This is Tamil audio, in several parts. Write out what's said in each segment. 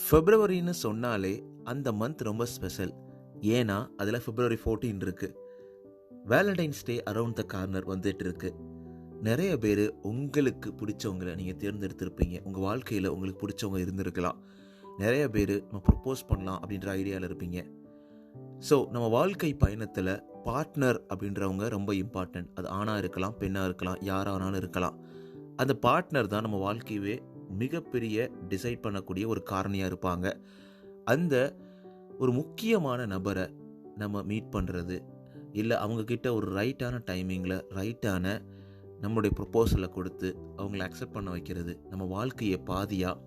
ஃபெப்ரவரின்னு சொன்னாலே அந்த மந்த் ரொம்ப ஸ்பெஷல் ஏன்னா அதில் ஃபிப்ரவரி ஃபோர்டீன் இருக்குது Valentine's day around the corner வந்துட்டு இருக்கு. நிறைய பேர் உங்களுக்கு பிடிச்சவங்களை நீங்கள் தேர்ந்தெடுத்திருப்பீங்க. உங்கள் வாழ்க்கையில் உங்களுக்கு பிடிச்சவங்க இருந்திருக்கலாம். நிறைய பேர் நம்ம ப்ரப்போஸ் பண்ணலாம் அப்படின்ற ஐடியாவில் இருப்பீங்க. ஸோ நம்ம வாழ்க்கை பயணத்தில் பார்ட்னர் அப்படின்றவங்க ரொம்ப இம்பார்ட்டன்ட் அது ஆணாக இருக்கலாம் பெண்ணாக இருக்கலாம் யாரானாலும் இருக்கலாம். அந்த பார்ட்னர் தான் நம்ம வாழ்க்கையவே மிகப்பெரிய டிசைட் பண்ணக்கூடிய ஒரு காரணியாக இருப்பாங்க. அந்த ஒரு முக்கியமான நபரை நம்ம மீட் பண்ணுறது இல்லை அவங்கக்கிட்ட ஒரு ரைட்டான டைமிங்கில் ரைட்டான நம்மளுடைய ப்ரொப்போசலை கொடுத்து அவங்கள அக்செப்ட் பண்ண வைக்கிறது நம்ம வாழ்க்கையை பாதியாக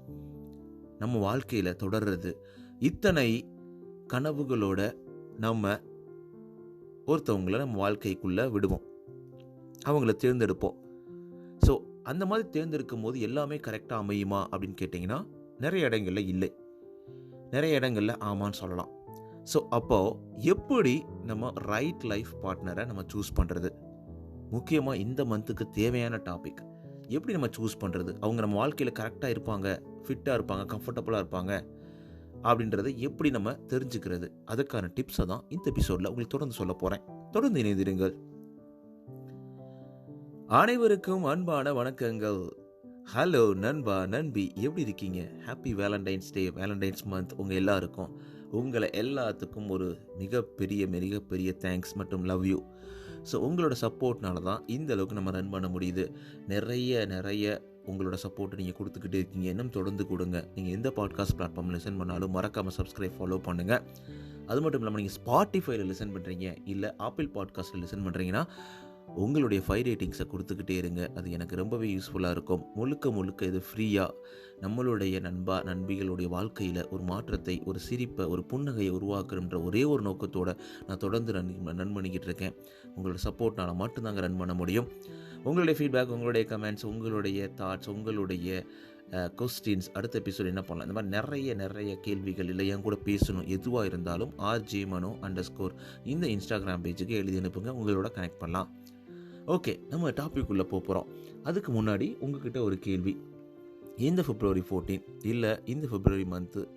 நம்ம வாழ்க்கையில் தொடர்றது இத்தனை கனவுகளோட நம்ம ஒருத்தவங்கள நம்ம வாழ்க்கைக்குள்ளே விடுவோம். அவங்கள தேர்ந்தெடுப்போம். ஸோ அந்த மாதிரி தேர்ந்தெடுக்கும் போது எல்லாமே கரெக்டாக அமையுமா அப்படின்னு கேட்டிங்கன்னா நிறைய இடங்களில் இல்லை. நிறைய இடங்களில் ஆமான்னு சொல்லலாம். ஸோ அப்போது எப்படி நம்ம ரைட் லைஃப் பார்ட்னரை நம்ம சூஸ் பண்ணுறது முக்கியமாக இந்த மந்த்துக்கு தேவையான டாபிக் எப்படி நம்ம சூஸ் பண்ணுறது அவங்க நம்ம வாழ்க்கையில் கரெக்டாக இருப்பாங்க ஃபிட்டாக இருப்பாங்க கம்ஃபர்டபுளாக இருப்பாங்க அப்படின்றத எப்படி நம்ம தெரிஞ்சுக்கிறது? அதுக்கான டிப்ஸை தான் இந்த எபிசோடில் உங்களுக்கு தொடர்ந்து சொல்ல போகிறேன் தொடர்ந்து இணைந்திருங்கள். அனைவருக்கும் அன்பான வணக்கங்கள். ஹலோ நண்பா நண்பி எப்படி இருக்கீங்க? Happy Valentine's day Valentine's month உங்கள் எல்லாருக்கும். உங்களை எல்லாத்துக்கும் ஒரு மிகப்பெரிய மிகப்பெரிய தேங்க்ஸ் மற்றும் லவ் யூ ஸோ உங்களோட சப்போர்ட்னால தான் இந்த அளவுக்கு நம்ம ரன் பண்ண முடியுது. நிறைய நிறைய உங்களோட சப்போர்ட்டை நீங்கள் கொடுத்துக்கிட்டே இருக்கீங்க. இன்னும் தொடர்ந்து கொடுங்க. நீங்கள் எந்த பாட்காஸ்ட் பிளாட்ஃபார்மில் லிசன் பண்ணாலும் மறக்காமல் சப்ஸ்கிரைப் ஃபாலோ பண்ணுங்கள் அது மட்டும் இல்லாமல் நீங்கள் ஸ்பாட்டிஃபைல லிசன் பண்ணுறீங்க இல்லை ஆப்பிள் பாட்காஸ்ட்டில் லிசன் பண்ணுறீங்கன்னா உங்களுடைய ஃபைவ் ரேட்டிங்ஸை கொடுத்துக்கிட்டே இருங்க. அது எனக்கு ரொம்பவே யூஸ்ஃபுல்லாக இருக்கும். முழுக்க முழுக்க இது ஃப்ரீயாக நம்மளுடைய நண்பா நண்பிகளுடைய வாழ்க்கையில் ஒரு மாற்றத்தை ஒரு சிரிப்பை ஒரு புன்னகையை உருவாக்குறன்ற ஒரே ஒரு நோக்கத்தோடு நான் தொடர்ந்து ரன் ரன் பண்ணிக்கிட்டு இருக்கேன். உங்களோட சப்போர்ட்னால் மட்டும்தாங்க ரன் பண்ண முடியும். உங்களுடைய ஃபீட்பேக் உங்களுடைய கமெண்ட்ஸ் உங்களுடைய தாட்ஸ் உங்களுடைய கொஸ்டின்ஸ் அடுத்த எபிசோட் என்ன பண்ணலாம்? இந்த மாதிரி நிறைய நிறைய கேள்விகள் இல்லை என் கூட பேசணும் எதுவாக இருந்தாலும் ஆர்ஜே மனோ அண்டர் ஸ்கோர் இந்த இன்ஸ்டாகிராம் பேஜுக்கு எழுதி அனுப்புங்க. உங்களோட கனெக்ட் பண்ணலாம். ஓகே நம்ம டாபிக் உள்ளே போகிறோம் அதுக்கு முன்னாடி உங்ககிட்ட ஒரு கேள்வி. இந்த பிப்ரவரி ஃபோர்டீன் இல்லை இந்த பிப்ரவரி மந்த்து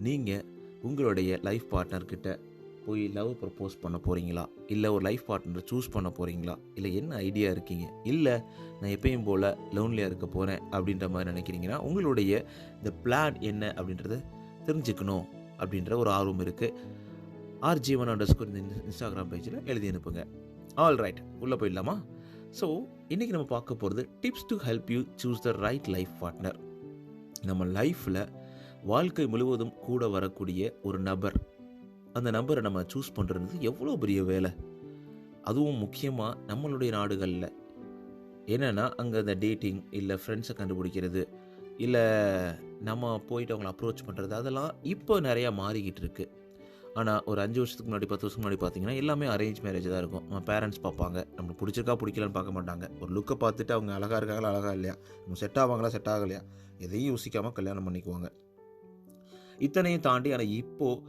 நீங்கள் உங்களுடைய லைஃப் பார்ட்னர்கிட்ட போய் லவ் ப்ரப்போஸ் பண்ண போகிறீங்களா இல்லை ஒரு லைஃப் பார்ட்னரை சூஸ் பண்ண போகிறீங்களா இல்லை என்ன ஐடியா இருக்கீங்க? இல்லை நான் எப்பயும் போல் லோன்லியாக இருக்க போகிறேன் அப்படின்ற மாதிரி நினைக்கிறீங்கன்னா உங்களுடைய இந்த பிளான் என்ன அப்படின்றத தெரிஞ்சுக்கணும் அப்படின்ற ஒரு ஆர்வம் இருக்குது ஆர்ஜிவன் அண்டர் ஸ்கோர் இந்த இன்ஸ்டாகிராம் பேஜில் எழுதி அனுப்புங்க. ஆல் ரைட் உள்ளே போயிடலாமா? ஸோ இன்றைக்கி நம்ம பார்க்க போகிறது tips to help you choose the right life partner நம்ம லைஃப்பில் வாழ்க்கை முழுவதும் கூட வரக்கூடிய ஒரு நபர். அந்த நபரை நம்ம சூஸ் பண்ணுறது எவ்வளோ பெரிய வேலை? அதுவும் முக்கியமாக நம்மளுடைய நாடுகளில். என்னென்னா அங்கே அந்த டேட்டிங் இல்லை ஃப்ரெண்ட்ஸை கண்டுபிடிக்கிறது இல்லை நம்ம போயிட்டு அவங்கள அப்ரோச் பண்ணுறது அதெல்லாம் இப்போ நிறையா மாறிக்கிட்டு இருக்குது ஆனால் ஒரு அஞ்சு வருஷத்துக்கு முன்னாடி பத்து வருஷத்துக்கு முன்னாடி பார்த்தீங்கன்னா எல்லாமே அரேஞ்ச் மேரேஜ் தான் இருக்கும். நம்ம பேரண்ட்ஸ் பார்ப்பாங்க. நம்மளுக்கு பிடிச்சிருக்கா பிடிக்கலன்னு பார்க்க மாட்டாங்க. ஒரு லுக்கை பார்த்துட்டு அவங்க அழகாக இருக்காங்களா அழகாக இல்லையா? நம்ம செட் ஆவாங்களா செட் ஆகலையா? எதையும் யோசிக்காமல் கல்யாணம் பண்ணிக்குவாங்க. இத்தனையும் தாண்டி ஆனால் இப்போது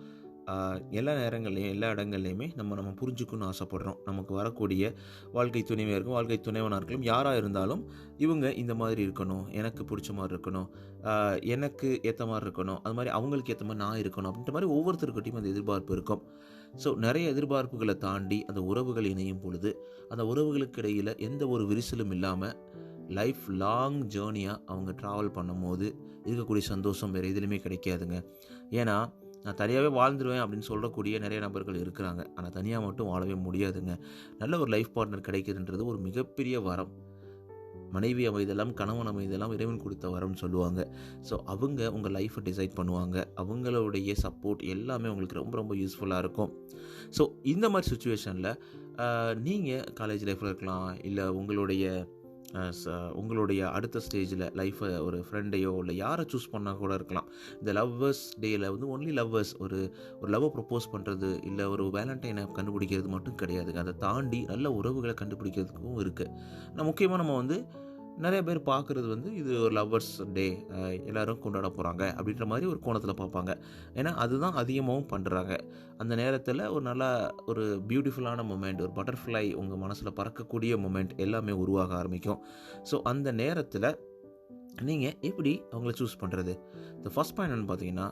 எல்லா நேரங்கள்லையும் எல்லா இடங்கள்லையுமே நம்ம நம்ம புரிஞ்சுக்கணும்னு ஆசைப்படுறோம். நமக்கு வரக்கூடிய வாழ்க்கை துணைவியாக இருக்கும் வாழ்க்கை துணைவனாக யாராக இருந்தாலும் இவங்க இந்த மாதிரி இருக்கணும் எனக்கு பிடிச்ச மாதிரி இருக்கணும் எனக்கு ஏற்ற மாதிரி இருக்கணும் அது மாதிரி அவங்களுக்கு ஏற்ற மாதிரி நான் இருக்கணும் அப்படின்ற மாதிரி ஒவ்வொருத்தருக்கிட்டையும் அந்த எதிர்பார்ப்பு இருக்கும். ஸோ நிறைய எதிர்பார்ப்புகளை தாண்டி அந்த உறவுகள் இணையும் பொழுது அந்த உறவுகளுக்கு இடையில் எந்த ஒரு விரிசலும் இல்லாமல் லைஃப் லாங் ஜேர்னியாக அவங்க ட்ராவல் பண்ணும்போது இருக்கக்கூடிய சந்தோஷம் வேறு எதுலேயுமே கிடைக்காதுங்க. ஏன்னா நான் தனியாகவே வாழ்ந்துருவேன் அப்படின்னு சொல்லக்கூடிய நிறைய நபர்கள் இருக்கிறாங்க. ஆனால் தனியாக மட்டும் வாழவே முடியாதுங்க. நல்ல ஒரு லைஃப் பார்ட்னர் கிடைக்குதுன்றது ஒரு மிகப்பெரிய வரம். மனைவி அமைதெல்லாம் கணவன் அமைதெல்லாம் இறைவன் கொடுத்த வரம்னு சொல்லுவாங்க. ஸோ அவங்க உங்கள் லைஃப்பை டிசைட் பண்ணுவாங்க. அவங்களுடைய சப்போர்ட் எல்லாமே உங்களுக்கு ரொம்ப ரொம்ப யூஸ்ஃபுல்லாக இருக்கும். ஸோ இந்த மாதிரி சுச்சுவேஷனில் நீங்கள் காலேஜ் லைஃப்பில் இருக்கலாம் இல்லை உங்களுடைய உங்களுடைய அடுத்த ஸ்டேஜில் லைஃப்பை ஒரு ஃப்ரெண்டையோ இல்லை யாரை சூஸ் பண்ணால் கூட இருக்கலாம். இந்த லவ்வர்ஸ் டேயில் வந்து ஒன்லி லவ்வர்ஸ் ஒரு ஒரு லவ்வை ப்ரப்போஸ் பண்ணுறது இல்லை ஒரு வேலண்டைனை கண்டுபிடிக்கிறது மட்டும் கிடையாதுங்க அதை தாண்டி நல்ல உறவுகளை கண்டுபிடிக்கிறதுக்கும் இருக்குது ஆனால் முக்கியமாக நம்ம வந்து நிறைய பேர் பார்க்குறது வந்து இது ஒரு லவ்வர்ஸ் டே எல்லோரும் கொண்டாட போகிறாங்க அப்படின்ற மாதிரி ஒரு கோணத்தில் பார்ப்பாங்க. ஏன்னா அதுதான் அதிகமாகவும் பண்ணுறாங்க அந்த நேரத்தில் ஒரு நல்லா ஒரு பியூட்டிஃபுல்லான மூமெண்ட் ஒரு பட்டர்ஃப்ளை உங்கள் மனசில் பறக்கக்கூடிய மூமெண்ட் எல்லாமே உருவாக ஆரம்பிக்கும். ஸோ அந்த நேரத்தில் நீங்கள் எப்படி அவங்கள சூஸ் பண்ணுறது இந்த ஃபஸ்ட் பாயிண்ட் என்னன்னு பார்த்தீங்கன்னா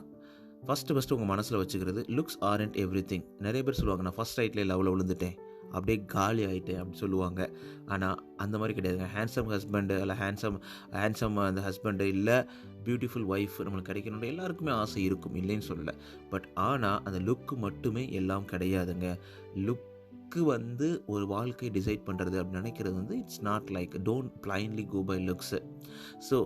ஃபஸ்ட்டு ஃபஸ்ட்டு உங்கள் மனசில் வச்சுக்கிறது லுக்ஸ் ஆர்ண்ட் எவ்ரி திங் நிறைய பேர் சொல்லுவாங்க நான் ஃபஸ்ட் ரைட்லேயே லெவலில் விழுந்துட்டேன். அப்படியே காலி ஆகிட்டேன் அப்படின்னு சொல்லுவாங்க. ஆனால் அந்த மாதிரி கிடையாதுங்க. ஹேண்ட்ஸம் ஹஸ்பண்டு இல்லை ஹேண்ட்ஸம் ஹேண்ட்ஸம் அந்த ஹஸ்பண்டு இல்லை பியூட்டிஃபுல் ஒய்ஃப் நம்மளுக்கு கிடைக்கணுன்ற எல்லாருக்குமே ஆசை இருக்கும் இல்லைன்னு சொல்லலை. பட் ஆனால் அந்த லுக்கு மட்டுமே எல்லாம் கிடையாதுங்க. லுக்கு வந்து ஒரு வாழ்க்கையை டிசைட் பண்ணுறது அப்படின்னு நினைக்கிறது வந்து it's not like don't plainly go by looks so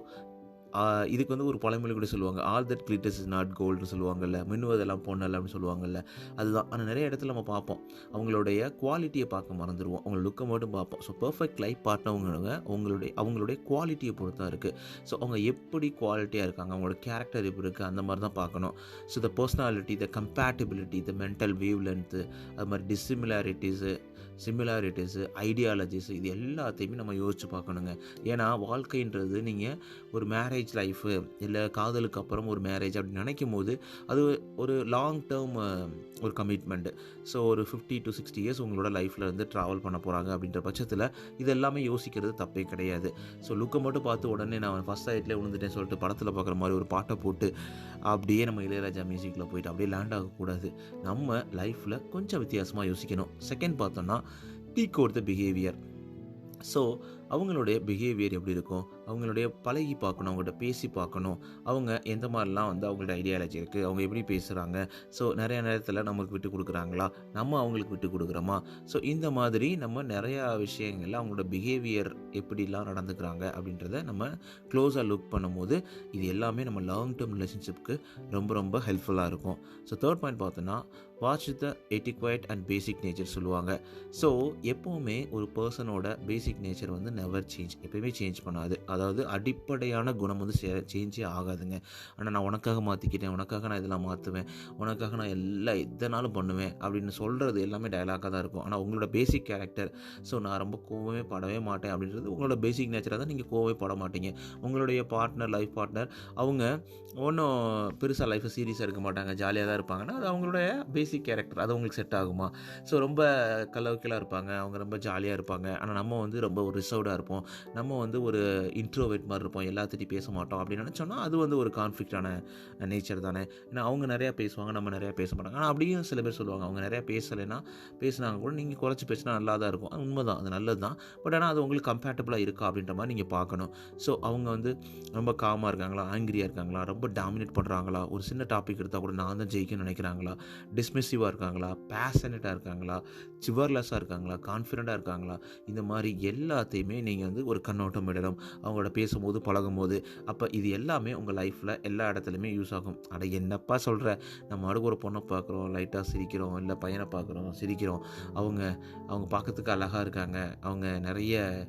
இதுக்கு வந்து ஒரு பழமொழி கூட சொல்லுவாங்க. All that glitters is not கோல்டுன்னு சொல்லுவாங்கல்ல. மின்னுவதெல்லாம் பொண்ணல் அப்படின்னு சொல்லுவாங்கல்ல. அதுதான். ஆனால் நிறைய இடத்துல நம்ம பார்ப்போம். அவங்களுடைய குவாலிட்டியை பார்க்க மறந்துடுவோம் அவங்க லுக்கை மட்டும் பார்ப்போம். ஸோ பர்ஃபெக்ட் லைஃப் பார்ட்னவங்க அவங்களுடைய அவங்களுடைய குவாலிட்டியை பொறுத்து தான் இருக்குது ஸோ அவங்க எப்படி குவாலிட்டியாக இருக்காங்க? அவங்களோட கேரக்டர் எப்படி இருக்குது அந்த மாதிரி தான் பார்க்கணும். So the personality the compatibility the mental wavelength அது மாதிரி டிசிமிலாரிட்டிஸு சிமிலாரிட்டிஸு ஐடியாலஜிஸ் இது எல்லாத்தையுமே நம்ம யோசித்து பார்க்கணுங்க. ஏன்னா வாழ்க்கைன்றது நீங்கள் ஒரு மேரேஜ் லைஃபு இல்லை காதலுக்கு அப்புறம் ஒரு மேரேஜ் அப்படின்னு நினைக்கும் போது அது ஒரு லாங் டேர்ம் ஒரு கமிட்மெண்ட்டு ஸோ ஒரு ஃபிஃப்டி டு சிக்ஸ்டி இயர்ஸ் உங்களோட லைஃப்பில் வந்து ட்ராவல் பண்ண போகிறாங்க அப்படின்ற பட்சத்தில் இது எல்லாமே யோசிக்கிறது தப்பே கிடையாது. ஸோ லுக்கை மட்டும் பார்த்து உடனே நான் ஃபஸ்ட் சைட்லேயே விழுந்துட்டேன் சொல்லிட்டு படத்தில் பார்க்குற மாதிரி ஒரு பாட்டை போட்டு அப்படியே நம்ம இளையராஜா மியூசிக்கில் போயிட்டு அப்படியே லேண்ட் ஆகக்கூடாது. நம்ம லைஃப்பில் கொஞ்சம் வித்தியாசமாக யோசிக்கணும். செகண்ட் பார்த்தோன்னா decode the behaviour so அவங்களுடைய பிஹேவியர் எப்படி இருக்கும்? அவங்களுடைய பழகி பார்க்கணும் அவங்கள்ட்ட பேசி பார்க்கணும். அவங்க எந்த மாதிரிலாம் வந்து அவங்களோட ஐடியாலஜி இருக்குது அவங்க எப்படி பேசுகிறாங்க ஸோ நிறைய நேரத்தில் நமக்கு விட்டு கொடுக்குறாங்களா? நம்ம அவங்களுக்கு விட்டு கொடுக்குறோமா? ஸோ இந்த மாதிரி நம்ம நிறையா விஷயங்களில் அவங்களோட பிஹேவியர் எப்படிலாம் நடந்துக்கிறாங்க அப்படின்றத நம்ம க்ளோஸாக லுக் பண்ணும்போது இது எல்லாமே நம்ம லாங் டேர்ம் ரிலேஷன்ஷிப்க்கு ரொம்ப ரொம்ப ஹெல்ப்ஃபுல்லாக இருக்கும். ஸோ தேர்ட் பாயிண்ட் பார்த்தோன்னா watch the etiquette and basic nature சொல்லுவாங்க. ஸோ எப்போவுமே ஒரு பர்சனோட பேசிக் நேச்சர் வந்து நெவர் சேஞ்ச் எப்போயுமே சேஞ்ச் பண்ணாது. அதாவது அடிப்படையான குணம் வந்து சேஞ்சே ஆகாதுங்க. ஆனால் நான் உனக்காக மாற்றிக்கிட்டேன் உனக்காக நான் இதெல்லாம் மாற்றுவேன் உனக்காக நான் எல்லாம் எதனாலும் பண்ணுவேன் அப்படின்னு சொல்கிறது எல்லாமே டைலாக்காக தான் இருக்கும். ஆனால் உங்களோட பேசிக் கேரக்டர் ஸோ நான் ரொம்ப கோவமே படவே மாட்டேன் அப்படின்றது உங்களோட பேசிக் நேச்சராக தான் நீங்கள் கோவமே பட மாட்டீங்க. உங்களுடைய பார்ட்னர் லைஃப் பார்ட்னர் அவங்க ஒன்றும் பெருசாக லைஃப்பை சீரியஸாக இருக்க மாட்டாங்க ஜாலியாக தான் இருப்பாங்கன்னா அது அவங்களுடைய பேசிக் கேரக்டர் அது அவங்களுக்கு செட் ஆகுமா. ஸோ ரொம்ப கலவுக்கலாக இருப்பாங்க அவங்க ரொம்ப ஜாலியாக இருப்பாங்க. ஆனால் நம்ம வந்து ரொம்ப ஒரு ரிசர்வ்டாக இருப்போம். நம்ம வந்து ஒரு இன்ட்ரோவேட் மாதிரி இருப்போம் எல்லாத்திட்டையும் பேச மாட்டோம் அப்படின்னு நினச்சோம்னா அது வந்து ஒரு கான்ஃப்ளிக்டான நேச்சர் தானே. ஏன்னா அவங்க நிறையா பேசுவாங்க நம்ம நிறையா பேச மாட்டாங்க ஆனால் அப்படியும் சில பேர் சொல்லுவாங்க அவங்க நிறையா பேசலைன்னா பேசினாங்க கூட நீங்கள் குறைச்சி பேசினா நல்லா தான் இருக்கும். அது உண்மை தான் அது நல்லது தான் பட் ஆனால் அது உங்களுக்கு கம்பேட்டபிளாக இருக்கா அப்படின்ற மாதிரி நீங்கள் பார்க்கணும். ஸோ அவங்க வந்து ரொம்ப காமாக இருக்காங்களா ஆங்கிரியாக இருக்காங்களா ரொம்ப டாமினேட் பண்ணுறாங்களா ஒரு சின்ன டாபிக் எடுத்தால் கூட நான் தான் ஜெயிக்கணும்னு நினைக்கிறாங்களா டிஸ்மிசிவாக இருக்காங்களா பேஷனட்டாக இருக்காங்களா சிவர்லெஸ்ஸாக இருக்காங்களா கான்ஃபிடண்ட்டாக இருக்காங்களா இந்த மாதிரி எல்லாத்தையுமே நீங்கள் வந்து ஒரு கண்ணோட்டம் விடணும் அவங்களோட பேசும்போது பழகும்போது அப்போ இது எல்லாமே உங்கள் லைஃப்பில் எல்லா இடத்துலையுமே யூஸ் ஆகும். அட என்னப்பா சொல்கிற நம்ம அடுக்கு ஒரு பொண்ணை பார்க்குறோம் லைட்டாக சிரிக்கிறோம் இல்லை பையனை பார்க்குறோம் சிரிக்கிறோம். அவங்க அவங்க பார்க்கறதுக்கு அழகாக இருக்காங்க. அவங்க நிறைய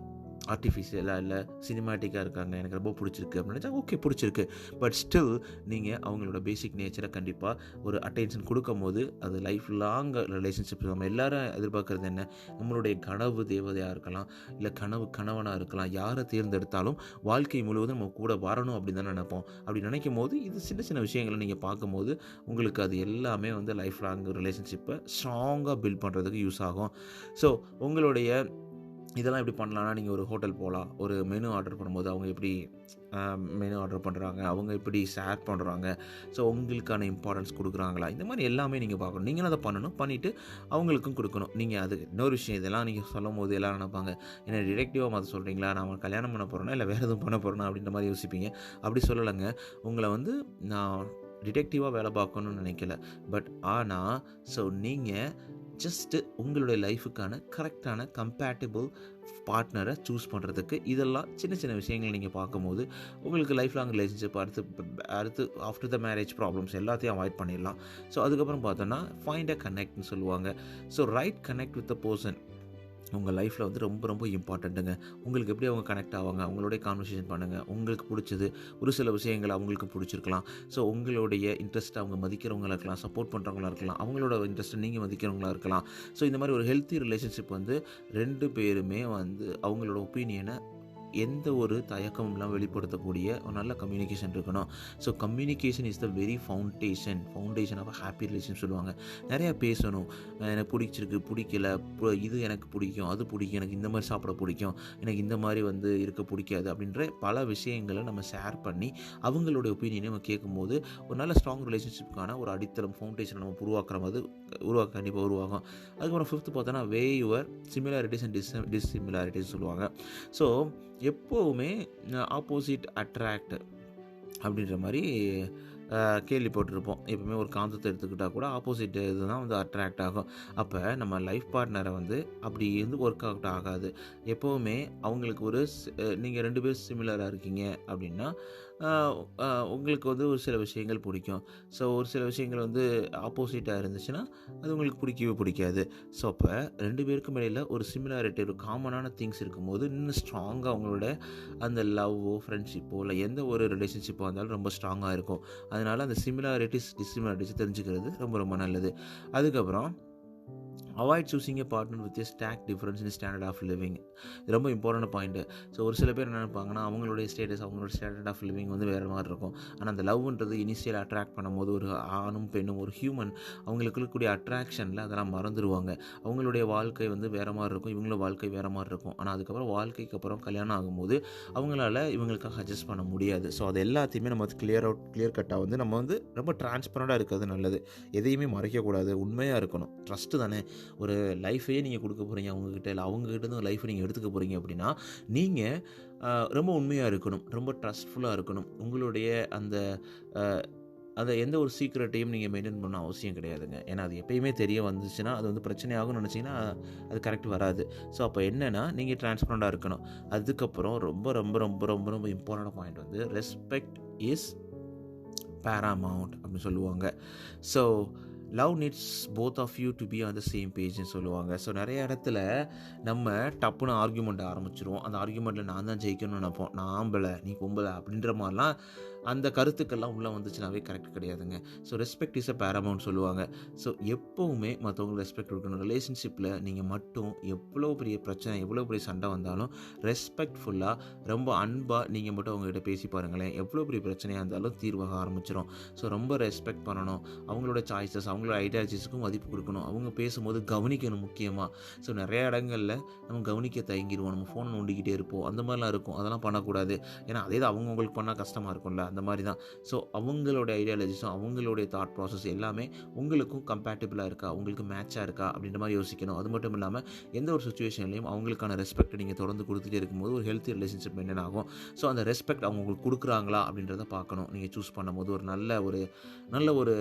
ஆர்டிஃபிஷியலாக இல்லை சினிமாட்டிக்காக இருக்காங்க. எனக்கு ரொம்ப பிடிச்சிருக்கு அப்படின்னு நினச்சா ஓகே பிடிச்சிருக்கு. பட் ஸ்டில் நீங்கள் அவங்களோட பேசிக் நேச்சரை கண்டிப்பாக ஒரு அட்டென்ஷன் கொடுக்கும் போது அது லைஃப் லாங் ரிலேஷன்ஷிப் நம்ம எல்லாரும் எதிர்பார்க்குறது என்ன? நம்மளுடைய கனவு தேவதையாக இருக்கலாம் இல்லை கனவு கணவனாக இருக்கலாம் யாரை தேர்ந்தெடுத்தாலும் வாழ்க்கை முழுவதும் நம்ம கூட வரணும் அப்படின்னு தான் நினைப்போம். அப்படி நினைக்கும் போது இது சின்ன சின்ன விஷயங்களை நீங்கள் பார்க்கும்போது உங்களுக்கு அது எல்லாமே வந்து லைஃப் லாங் ரிலேஷன்ஷிப்பை ஸ்ட்ராங்காக பில்ட் பண்ணுறதுக்கு யூஸ் ஆகும். ஸோ உங்களுடைய இதெல்லாம் எப்படி பண்ணலான்னா நீங்கள் ஒரு ஹோட்டல் போகலாம் ஒரு மெனு ஆர்டர் பண்ணும்போது அவங்க எப்படி மெனு ஆர்டர் பண்ணுறாங்க அவங்க எப்படி ஷேர் பண்ணுறாங்க ஸோ உங்களுக்கான இம்பார்ட்டன்ஸ் கொடுக்குறாங்களா? இந்த மாதிரி எல்லாமே நீங்கள் பார்க்கணும். நீங்களும் அதை பண்ணணும். பண்ணிவிட்டு அவங்களுக்கும் கொடுக்கணும். நீங்கள் அது இன்னொரு விஷயம் இதெல்லாம் நீங்கள் சொல்லும் போது எல்லாம் நினைப்பாங்க என்ன டிரெக்டிவாக அதை சொல்கிறீங்களா நான் கல்யாணம் பண்ண போகிறேன்னா இல்லை வேறு எதுவும் பண்ண போகிறேன்னா அப்படின்ற மாதிரி யோசிப்பீங்க. அப்படி சொல்லலைங்க. உங்களை வந்து நான் டிடெக்டிவாக வேலை பார்க்கணும்னு நினைக்கல. பட் ஆனால் ஸோ நீங்கள் ஜஸ்ட்டு உங்களுடைய லைஃபுக்கான கரெக்டான கம்பேட்டபிள் பார்ட்னரை சூஸ் பண்ணுறதுக்கு இதெல்லாம் சின்ன சின்ன விஷயங்கள் நீங்கள் பார்க்கும்போது உங்களுக்கு லைஃப் லாங் ரிலேஷன்ஷிப் அடுத்து அடுத்து ஆஃப்டர் த மேரேஜ் ப்ராப்ளம்ஸ் எல்லாத்தையும் அவாய்ட் பண்ணிடலாம். ஸோ அதுக்கப்புறம் பார்த்தோன்னா ஃபைண்ட் அ கனெக்ட்னு சொல்லுவாங்க. So right connect with the person உங்கள் லைஃப்பில் வந்து ரொம்ப ரொம்ப இம்பார்ட்டண்ட்டுங்க உங்களுக்கு எப்படி அவங்க கனெக்ட் ஆவாங்க? அவங்களோட கான்வர்சேஷன் பண்ணுங்கள் உங்களுக்கு பிடிச்சது ஒரு சில விஷயங்கள் அவங்களுக்கு பிடிச்சிருக்கலாம். ஸோ உங்களுடைய இன்ட்ரெஸ்ட் அவங்க மதிக்கிறவங்களா இருக்கலாம் சப்போர்ட் பண்ணுறவங்களா இருக்கலாம் அவங்களோட இன்ட்ரெஸ்ட்டை நீங்கள் மதிக்கிறவங்களா இருக்கலாம். ஸோ இந்த மாதிரி ஒரு ஹெல்த்தி ரிலேஷன்ஷிப் வந்து ரெண்டு பேருமே வந்து அவங்களோட ஒப்பீனியனை எந்த ஒரு தயக்கமும் இல்லாமல் வெளிப்படுத்தக்கூடிய ஒரு நல்ல கம்யூனிகேஷன் இருக்கணும். So communication is the very foundation foundation of happy relation சொல்லுவாங்க. நிறையா பேசணும். எனக்கு பிடிச்சிருக்கு பிடிக்கல இது எனக்கு பிடிக்கும் அது பிடிக்கும் எனக்கு இந்த மாதிரி சாப்பிட பிடிக்கும் எனக்கு இந்த மாதிரி வந்து இருக்க பிடிக்காது அப்படின்ற பல விஷயங்களை நம்ம ஷேர் பண்ணி அவங்களுடைய ஒப்பீனியனை நம்ம கேட்கும்போது ஒரு நல்ல ஸ்ட்ராங் ரிலேஷன்ஷிப்க்கான ஒரு அடித்தளம் ஃபவுண்டேஷன் நம்ம உருவாக்குற மாதிரி உருவாக்க கண்டிப்பாக உருவாகும். அதுக்கப்புறம் ஃபிஃப்த்து பார்த்தோன்னா way your similarities and dis dissimilarities சொல்லுவாங்க. ஸோ எப்போவுமே ஆப்போசிட் அட்ராக்ட் அப்படின்ற மாதிரி கேள்விப்பட்டிருப்போம் எப்பவுமே ஒரு காந்தத்தை எடுத்துக்கிட்டால் கூட ஆப்போசிட் இதுதான் வந்து அட்ராக்ட் ஆகும். அப்போ நம்ம லைஃப் பார்ட்னரை வந்து அப்படி இருந்து ஒர்க் அவுட் ஆகாது. எப்போவுமே அவங்களுக்கு ஒரு நீங்கள் ரெண்டு பேரும் சிமிலராக இருக்கீங்க அப்படின்னா உங்களுக்கு வந்து ஒரு சில விஷயங்கள் பிடிக்கும். ஸோ ஒரு சில விஷயங்கள் வந்து ஆப்போசிட்டாக இருந்துச்சுன்னா அது உங்களுக்கு பிடிக்கவே பிடிக்காது. ஸோ அப்போ ரெண்டு பேருக்கும் இடையில் ஒரு சிமிலாரிட்டி ஒரு காமனான திங்ஸ் இருக்கும்போது இன்னும் ஸ்ட்ராங்காக அவங்களோட அந்த லவ்வோ ஃப்ரெண்ட்ஷிப்போ இல்லை எந்த ஒரு ரிலேஷன்ஷிப்போ இருந்தாலும் ரொம்ப ஸ்ட்ராங்காக இருக்கும். அதனால் அந்த சிமிலாரிட்டிஸ் டிசிமிலாரிட்டிஸ் தெரிஞ்சுக்கிறது ரொம்ப ரொம்ப நல்லது. அதுக்கப்புறம் avoid choosing a partner with a stark difference in standard of living இது ரொம்ப இம்பார்ட்டன்ட் பாயிண்ட் ஸோ ஒரு சில பேர் என்ன நினைப்பாங்கன்னா அவங்களுடைய ஸ்டேட்டஸ் அவங்களோட ஸ்டாண்டர்ட் ஆஃப் லிவிங் வந்து வேறு மாதிரி இருக்கும். ஆனால் அந்த லவ்ன்றது இனிஷியல் அட்ராக்ட் பண்ணும்போது ஒரு ஆணும் பெண்ணும் ஒரு ஹியூமன் அவங்களுக்கு இருக்கக்கூடிய அட்ராக்ஷனில் அதெல்லாம் மறந்துடுவாங்க அவங்களுடைய வாழ்க்கை வந்து வேறு மாதிரி இருக்கும். இவங்களோட வாழ்க்கை வேறு மாதிரி இருக்கும். ஆனால் அதுக்கப்புறம் வாழ்க்கைக்கு அப்புறம் கல்யாணம் ஆகும்போது அவங்களால இவங்களுக்காக அட்ஜஸ்ட் பண்ண முடியாது. ஸோ அது எல்லாத்தையுமே நம்ம கிளியர் அவுட் கிளியர் கட்டாக வந்து நம்ம வந்து ரொம்ப டிரான்ஸ்பரண்டாக இருக்கிறது நல்லது. எதையுமே மறைக்கக்கூடாது. உண்மையாக இருக்கணும். ட்ரஸ்ட்டு தானே. ஒரு லைஃபையே நீங்கள் கொடுக்க போகிறீங்க அவங்கக்கிட்ட இல்லை அவங்கக்கிட்ட இருந்து லைஃப்பை நீங்கள் எடுத்துக்க போகிறீங்க அப்படின்னா நீங்கள் ரொம்ப உண்மையாக இருக்கணும். ரொம்ப ட்ரஸ்ட்ஃபுல்லாக இருக்கணும். உங்களுடைய அந்த அதை அந்த எந்த ஒரு சீக்ரெட்டையும் நீங்கள் மெயின்டைன் பண்ண அவசியம் கிடையாதுங்க. ஏன்னா அது எப்பயுமே தெரிய வந்துச்சுன்னா அது வந்து பிரச்சனையாகும்னு நினச்சிங்கன்னா அது கரெக்ட் வராது. ஸோ அப்போ என்னென்னா நீங்கள் டிரான்ஸ்பரண்டாக இருக்கணும். அதுக்கப்புறம் ரொம்ப ரொம்ப ரொம்ப ரொம்ப ரொம்ப இம்பார்ட்டண்ட் பாயிண்ட் வந்து ரெஸ்பெக்ட் இஸ் பேராமவுண்ட் அப்படின்னு சொல்லுவாங்க. So love needs both of you to be on the same பேஜ்னு சொல்லுவாங்க. ஸோ நிறைய இடத்துல நம்ம டப்புன்னு ஆர்குமெண்ட் ஆரம்பிச்சிருவோம். அந்த ஆர்குமெண்ட்டில் நான் தான் ஜெயிக்கணும்னு நினைப்போம். நான் ஆம்பளை நீ பொம்பளை அப்படின்ற மாதிரிலாம் அந்த கருத்துக்கள்லாம் உள்ளே வந்துச்சுனாவே கரெக்ட் கிடையாதுங்க. So respect is a paramount சொல்லுவாங்க. ஸோ எப்போவுமே மற்றவங்களுக்கு ரெஸ்பெக்ட் கொடுக்கணும். ரிலேஷன்ஷிப்பில் நீங்கள் மட்டும் எவ்வளோ பெரிய பிரச்சனை எவ்வளோ பெரிய சண்டை வந்தாலும் ரெஸ்பெக்ட்ஃபுல்லாக ரொம்ப அன்பாக நீங்கள் மட்டும் அவங்ககிட்ட பேசி பாருங்களேன். எவ்வளோ பெரிய பிரச்சனையாக இருந்தாலும் தீர்வாக ஆரம்பிச்சிடும் ஸோ ரொம்ப ரெஸ்பெக்ட் பண்ணணும். அவங்களோட சாய்ஸஸ் அவங்களோட ஐடியாலஜிஸுக்கும் மதிப்பு கொடுக்கணும். அவங்க பேசும்போது கவனிக்கணும் முக்கியமாக ஸோ நிறைய இடங்களில் நம்ம கவனிக்க தயங்கிடுவோம். நம்ம ஃபோன் நோண்டிக்கிட்டே இருப்போம். அந்த மாதிரிலாம் இருக்கும். அதெல்லாம் பண்ணக்கூடாது. ஏன்னா அதே தான் அவங்க உங்களுக்கு பண்ணால் கஷ்டமாக இருக்கும்ல. அந்த மாதிரி தான். ஸோ அவங்களோட ஐடியாலஜிஸும் அவங்களுடைய தாட் ப்ராசஸ் எல்லாமே உங்களுக்கும் கம்பேட்டபிளாக இருக்கா? உங்களுக்கு மேட்சாக இருக்கா? அப்படின்ற மாதிரி யோசிக்கணும். அது மட்டும் இல்லாமல் எந்த ஒரு சுச்சுவேஷன்லையும் அவங்களுக்கான ரெஸ்பெக்ட் நீங்கள் தொடர்ந்து கொடுத்துட்டே இருக்கும்போது ஒரு ஹெல்த்தி ரிலேஷன்ஷிப் மெயின்டைன் ஆகும். ஸோ அந்த ரெஸ்பெக்ட் அவங்க உங்களுக்கு கொடுக்குறாங்களா? அப்படின்றத பார்க்கணும். நீங்கள் சூஸ் பண்ணும்போது ஒரு நல்ல ஒரு நல்ல ஒரு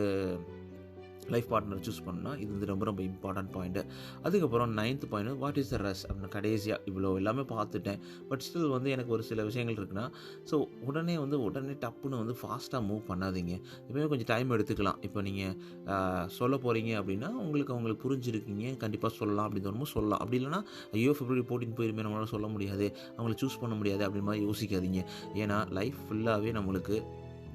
லைஃப் பார்ட்னர் சூஸ் பண்ணால் இது வந்து ரொம்ப ரொம்ப இம்பார்ட்டன்ட் பாயிண்ட்டு அதுக்கப்புறம் ninth point what is the rush அப்படின்னு கடைசியாக இவ்வளோ எல்லாமே பார்த்துட்டேன். பட் ஸ்டில் வந்து எனக்கு ஒரு சில விஷயங்கள் இருக்குன்னா ஸோ உடனே வந்து உடனே டப்புன்னு வந்து ஃபாஸ்ட்டாக மூவ் பண்ணாதீங்க. எப்பவுமே கொஞ்சம் டைம் எடுத்துக்கலாம். இப்போ நீங்கள் சொல்ல போகிறீங்க அப்படின்னா உங்களுக்கு அவங்களுக்கு புரிஞ்சிருக்கீங்க. கண்டிப்பாக சொல்லலாம் அப்படின்னு தோணுமோ சொல்லலாம். அப்படி இல்லைன்னா ஐயோ ஃபிப்ரவரி போட்டின்னு போயிருமே நம்மளால சொல்ல முடியாது. அவங்கள சூஸ் பண்ண முடியாது அப்படின்னு மாதிரி யோசிக்காதீங்க. ஏன்னா லைஃப் ஃபுல்லாகவே நம்மளுக்கு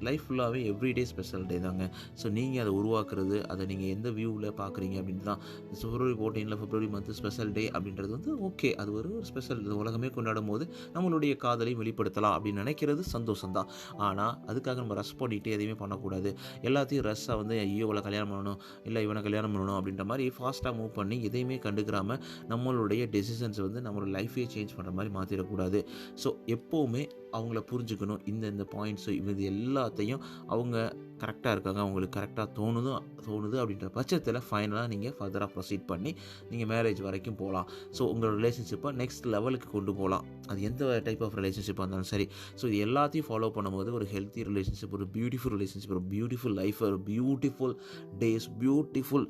லைஃப் ஃபுல்லாகவே எவ்ரிடே ஸ்பெஷல் டே தாங்க. ஸோ நீங்கள் அதை உருவாக்குறது அதை நீங்கள் எந்த வியூவில் பார்க்குறீங்க அப்படின்னு தான் ஃபிப்ரவரி ஃபோர்டீனில் ஃபிப்ரவரி மந்த் ஸ்பெஷல் டே அப்படின்றது வந்து ஓகே அது ஒரு ஸ்பெஷல் உலகமே கொண்டாடும் போது நம்மளுடைய காதலையும் வெளிப்படுத்தலாம் அப்படின்னு நினைக்கிறது சந்தோஷம் தான் ஆனால் அதுக்காக நம்ம ரஷ் பண்ணிட்டு எதையுமே பண்ணக்கூடாது. எல்லாத்தையும் ரஷ்ஷாக வந்து ஐயோ இவளை கல்யாணம் பண்ணணும் இல்லை இவனை கல்யாணம் பண்ணணும் அப்படின்ற மாதிரி ஃபாஸ்ட்டாக மூவ் பண்ணி எதையுமே கண்டுக்கிறாமல் நம்மளுடைய டெசிஷன்ஸ் வந்து நம்மளோட லைஃபே சேஞ்ச் பண்ணுற மாதிரி மாற்றிடக்கூடாது ஸோ எப்போவுமே அவங்கள புரிஞ்சுக்கணும். இந்த இந்த பாயிண்ட்ஸு இது எல்லாத்தையும் அவங்க கரெக்டாக இருக்காங்க அவங்களுக்கு கரெக்டாக தோணுதோ தோணுது அப்படின்ற பட்சத்தில் ஃபைனலாக நீங்கள் ஃபர்தராக ப்ரொசீட் பண்ணி நீங்கள் மேரேஜ் வரைக்கும் போகலாம். ஸோ உங்களோட ரிலேஷன்ஷிப்பை நெக்ஸ்ட் லெவலுக்கு கொண்டு போகலாம். அது எந்த டைப் ஆஃப் ரிலேஷன்ஷிப்பாக இருந்தாலும் சரி. ஸோ இது எல்லாத்தையும் ஃபாலோ பண்ணும்போது ஒரு ஹெல்த்தி ரிலேஷன்ஷிப் ஒரு பியூட்டிஃபுல் ரிலேஷன்ஷிப் ஒரு பியூட்டிஃபுல் லைஃப் ஒரு பியூட்டிஃபுல் டேஸ் பியூட்டிஃபுல்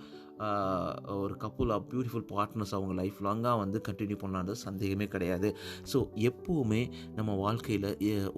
ஒரு கப்புல் ஆஃப் பியூட்டிஃபுல் பார்ட்னர்ஸ் அவங்க லைஃப் லாங்காக வந்து கண்டினியூ பண்ணலான்றது சந்தேகமே கிடையாது. ஸோ எப்போவுமே நம்ம வாழ்க்கையில்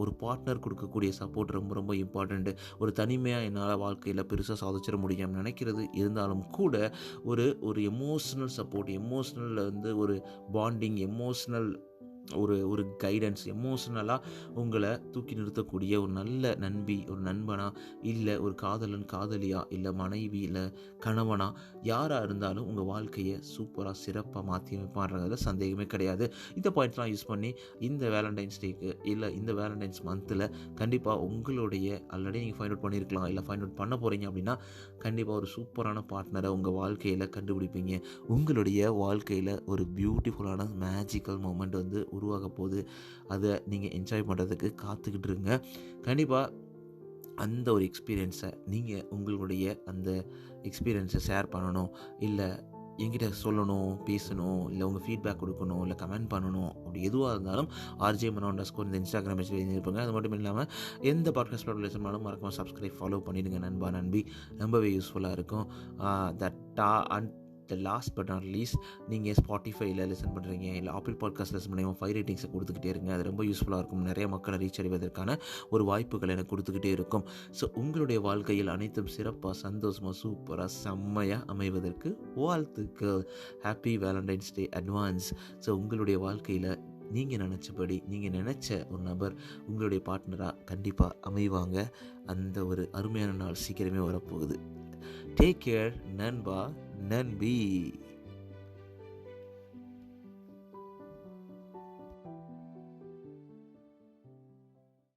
ஒரு பார்ட்னர் கொடுக்கக்கூடிய சப்போர்ட் ரொம்ப ரொம்ப இம்பார்ட்டண்ட்டு ஒரு தனிமையாக என்னால் வாழ்க்கையில் பெருசாக சாதிச்சிட முடியும்னு நினைக்கிறது. இருந்தாலும் கூட ஒரு ஒரு எமோஷ்னல் சப்போர்ட் எமோஷ்னலில் வந்து ஒரு பாண்டிங் எமோஷ்னல் ஒரு ஒரு கைடன்ஸ் எமோஷ்னலாக உங்களை தூக்கி நிறுத்தக்கூடிய ஒரு நல்ல நண்பி ஒரு நண்பனா இல்லை ஒரு காதலன் காதலியா இல்லை மனைவி இல்லை கணவனா யாராக இருந்தாலும் உங்கள் வாழ்க்கையை சூப்பராக சிறப்பாக மாற்றி அமைப்பான்றதுல சந்தேகமே கிடையாது. இந்த பாயிண்ட்ஸ்லாம் யூஸ் பண்ணி இந்த வேலண்டைன்ஸ் டேக்கு இல்லை இந்த வேலண்டைன்ஸ் மந்தில் கண்டிப்பாக உங்களுடைய ஆல்ரெடி நீங்கள் ஃபைண்ட் அவுட் பண்ணியிருக்கலாம் இல்லை ஃபைண்ட் அவுட் பண்ண போகிறீங்க அப்படின்னா கண்டிப்பாக ஒரு சூப்பரான பார்ட்னரை உங்கள் வாழ்க்கையில் கண்டுபிடிப்பீங்க. உங்களுடைய வாழ்க்கையில் ஒரு பியூட்டிஃபுல்லான மேஜிக்கல் மூமெண்ட் வந்து உருவாக போகுது. அதை நீங்கள் என்ஜாய் பண்ணுறதுக்கு காத்துக்கிட்டு இருங்க. கண்டிப்பாக அந்த ஒரு எக்ஸ்பீரியன்ஸை நீங்கள் உங்களுடைய அந்த எக்ஸ்பீரியன்ஸை ஷேர் பண்ணணும். இல்லை என்கிட்ட சொல்லணும் பேசணும் இல்லை உங்கள் ஃபீட்பேக் கொடுக்கணும் இல்லை கமெண்ட் பண்ணணும். அப்படி எதுவாக இருந்தாலும் ஆர்ஜே மனோண்டா ஸ்கோர் இந்த இன்ஸ்டாகிராம் பேஜில் எழுதியிருப்பாங்க அது மட்டும் இல்லாமல் எந்த பாட்காஸ்ட் பிளாட்ஃபார்ம் மறக்காமல் சப்ஸ்கிரைப் ஃபாலோ பண்ணிடுங்க நண்பா நண்பி. ரொம்பவே யூஸ்ஃபுல்லாக இருக்கும். தட்டா and the last but not least நீங்கள் ஸ்பாட்டிஃபைல லிசன் பண்ணுறீங்க இல்லை ஆப்பிள் பாட்காஸ்ட் லிசன் பண்ணி ஃபைவ் ரேட்டிங்ஸை கொடுத்துக்கிட்டே இருங்க. அது ரொம்ப யூஸ்ஃபுல்லாக இருக்கும். நிறைய மக்களை ரீச் அடைவதற்கான ஒரு வாய்ப்புகள் எனக்கு கொடுத்துக்கிட்டே இருக்கும். ஸோ உங்களுடைய வாழ்க்கையில் அனைத்தும் சிறப்பாக சந்தோஷமாக சூப்பராக செம்மையாக அமைவதற்கு வாழ்த்துக்கள். Happy Valentine's day advance so உங்களுடைய வாழ்க்கையில் நீங்கள் நினச்சபடி நீங்கள் நினச்ச ஒரு நபர் உங்களுடைய பார்ட்னராக கண்டிப்பாக அமைவாங்க. அந்த ஒரு அருமையான நாள் சீக்கிரமே வரப்போகுது. Take care, Nanba, Nanbi.